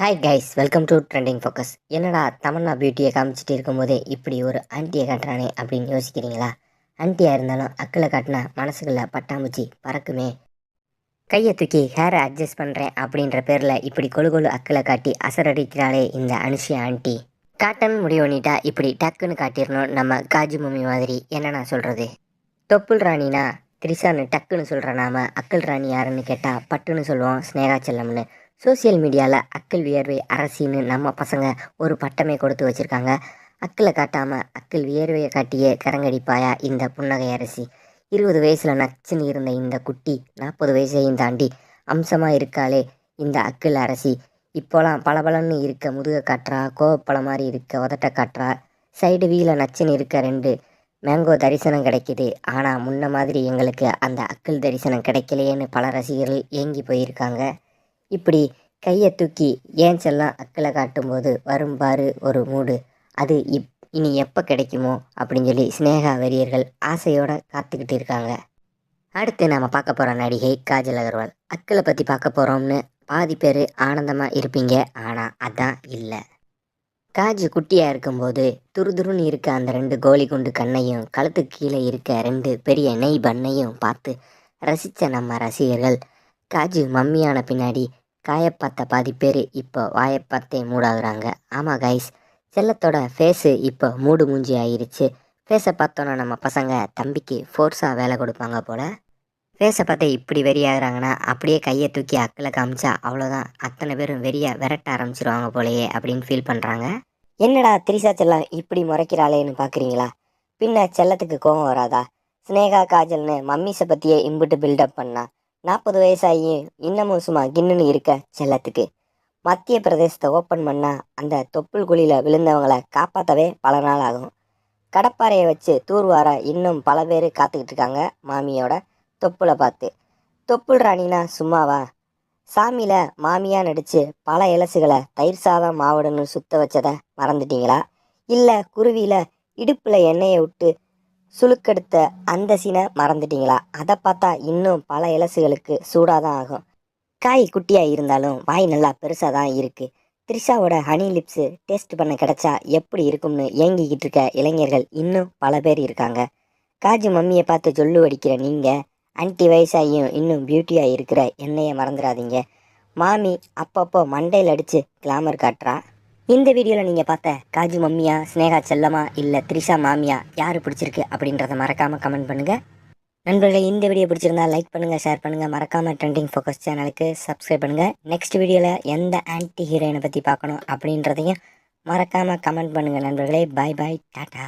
Hi guys welcome to trending focus என்னடா தமன்னா பியூட்டியை காமிச்சிட்டு இருக்கும்போதே இப்படி ஒரு ஆன்ட்டியை காட்டுறானே அப்படின்னு யோசிக்கிறீங்களா? ஆன்ட்டியாக இருந்தாலும் அக்கில் காட்டினா மனசுக்குள்ள பட்டாம்பூச்சி பறக்குமே. கையை தூக்கி ஹேரை அட்ஜஸ்ட் பண்ணுறேன் அப்படின்ற பேரில் இப்படி கொழு கொழு அக்கில் காட்டி அசரடிக்கிறாளே இந்த அனுஷியா ஆண்டி காட்டன் முடிவு பண்ணிட்டா இப்படி டக்குன்னு காட்டிடணும் நம்ம காஜு மம்மி மாதிரி. என்ன நான் சொல்கிறது தொப்புள் ராணினா திரிசான்னு டக்குன்னு சொல்கிற நாம அக்கல் ராணி யாருன்னு கேட்டால் பட்டுன்னு சொல்லுவோம் ஸ்னேகா செல்லம்னு. சோசியல் மீடியாவில் அக்கில் வியர்வை அரசின்னு நம்ம பசங்க ஒரு பட்டமே கொடுத்து வச்சுருக்காங்க. அக்கில் காட்டாமல் அக்கில் வியர்வையை காட்டிய கரங்கடிப்பாயா இந்த புன்னகை அரசி. இருபது வயசில் நச்சுன்னு இருந்த இந்த குட்டி நாற்பது வயசையும் தாண்டி அம்சமாக இருக்காளே இந்த அக்கில் அரசி. இப்போலாம் பளபளன்னு இருக்க முதுக காட்டுறா கோவப்பழம் மாதிரி இருக்க உதட்ட காட்டுறா. சைடு வீல நச்சுன்னு இருக்க ரெண்டு மேங்கோ தரிசனம் கிடைக்கிது. ஆனால் முன்ன மாதிரி எங்களுக்கு அந்த அக்கில் தரிசனம் கிடைக்கலையேன்னு பல ரசிகர்கள் ஏங்கி போயிருக்காங்க. இப்படி கையை தூக்கி ஏன் செல்லாம் அக்களை காட்டும்போது வரும் பாரு ஒரு மூடு. அது இப் இனி எப்போ கிடைக்குமோ அப்படின்னு சொல்லி சினேகா வெறியர்கள் ஆசையோடு காத்துக்கிட்டு இருக்காங்க. அடுத்து நாம் பார்க்க போகிற நடிகை காஜல் அகர்வால். அக்களை பற்றி பார்க்க போகிறோம்னு பாதி பேர் ஆனந்தமாக இருப்பீங்க. ஆனால் அதான் இல்லை. காஜு குட்டியாக இருக்கும்போது துருதுருன்னு இருக்க அந்த ரெண்டு கோலி குண்டு கண்ணையும் கழுத்துக்கு கீழே இருக்க ரெண்டு பெரிய நெய் பண்ணையும் பார்த்து ரசித்த நம்ம ரசிகர்கள். காஜு மம்மியான பின்னாடி காயப்பாத்த பாதி பேர் இப்போ வாயப்பாத்தே மூடாகுறாங்க ஆமாம் கைஸ் செல்லத்தோட ஃபேஸு இப்போ மூடு மூஞ்சி ஆயிடுச்சு ஃபேஸை பார்த்தோன்னா நம்ம பசங்க தம்பிக்கு ஃபோர்ஸாக வேலை கொடுப்பாங்க போல். ஃபேஸை பார்த்து இப்படி வெறியாகிறாங்கன்னா அப்படியே கையை தூக்கி அக்கில் காமிச்சா அவ்வளோதான் அத்தனை பேரும் வெறியாக விரட்ட ஆரம்பிச்சிருவாங்க போலயே அப்படின்னு ஃபீல் பண்ணுறாங்க என்னடா திரிசா செல்லம் இப்படி முறைக்கிறாளேன்னு பார்க்குறீங்களா பின்ன செல்லத்துக்கு கோபம் வராதா? ஸ்னேகா காஜல்னு மம்மிஸை பற்றியே இம்புட்டு பில்டப் பண்ணா. நாற்பது வயசாகி இன்னமும் சும்மா கின்னுன்னு இருக்க செல்லத்துக்கு. மத்திய பிரதேசத்தை ஓப்பன் பண்ணால் அந்த தொப்புள் குழியில் விழுந்தவங்களை காப்பாற்றவே பல நாள் ஆகும். கடப்பாறையை வச்சு தூர்வார இன்னும் பல பேர் காத்துக்கிட்டு இருக்காங்க மாமியோட தொப்புளை பார்த்து. தொப்புள் ராணினா சும்மாவா? சாமியில் மாமியாக நடித்து பல இலசுகளை தயிர் சாதம் மாவுடன்னு சுத்த வச்சதை மறந்துட்டீங்களா? இல்லை குருவியில் இடுப்பில் எண்ணெயை விட்டு சுளுக்கெடுத்த அந்த சீனை மறந்துட்டீங்களா? அதை பார்த்தா இன்னும் பல இலசுகளுக்கு சூடாக தான் ஆகும். காய் குட்டியாக இருந்தாலும் வாய் நல்லா பெருசாக தான் இருக்குது த்ரிஷாவோட ஹனி லிப்ஸு டேஸ்ட் பண்ண கிடைச்சா எப்படி இருக்கும்னு ஏங்கிக்கிட்டு இருக்க இளைஞர்கள் இன்னும் பல பேர் இருக்காங்க. காஜு மம்மியை பார்த்து சொல்லு அடிக்கிற நீங்கள் ஆன்டி வயசாகியும் இன்னும் பியூட்டியாக இருக்கிற என்னையை மறந்துடாதீங்க. மாமி அப்பப்போ மண்டையில் அடித்து கிளாமர் காட்டுறா. இந்த வீடியோவில் நீங்கள் பார்த்த காஜு மம்மியா ஸ்னேகா செல்லமா இல்லை த்ரிஷா மாமியா யார் பிடிச்சிருக்கு அப்படின்றத மறக்காமல் கமெண்ட் பண்ணுங்கள் நண்பர்களே இந்த வீடியோ பிடிச்சிருந்தா லைக் பண்ணுங்கள் ஷேர் பண்ணுங்கள் மறக்காமல் ட்ரெண்டிங் ஃபோக்கஸ் சேனலுக்கு சப்ஸ்கிரைப் பண்ணுங்கள் நெக்ஸ்ட் வீடியோவில் எந்த ஆன்டி ஹீரோயினை பற்றி பார்க்கணும் அப்படின்றதையும் மறக்காமல் கமெண்ட் பண்ணுங்கள் நண்பர்களே. பாய் பாய் டாட்டா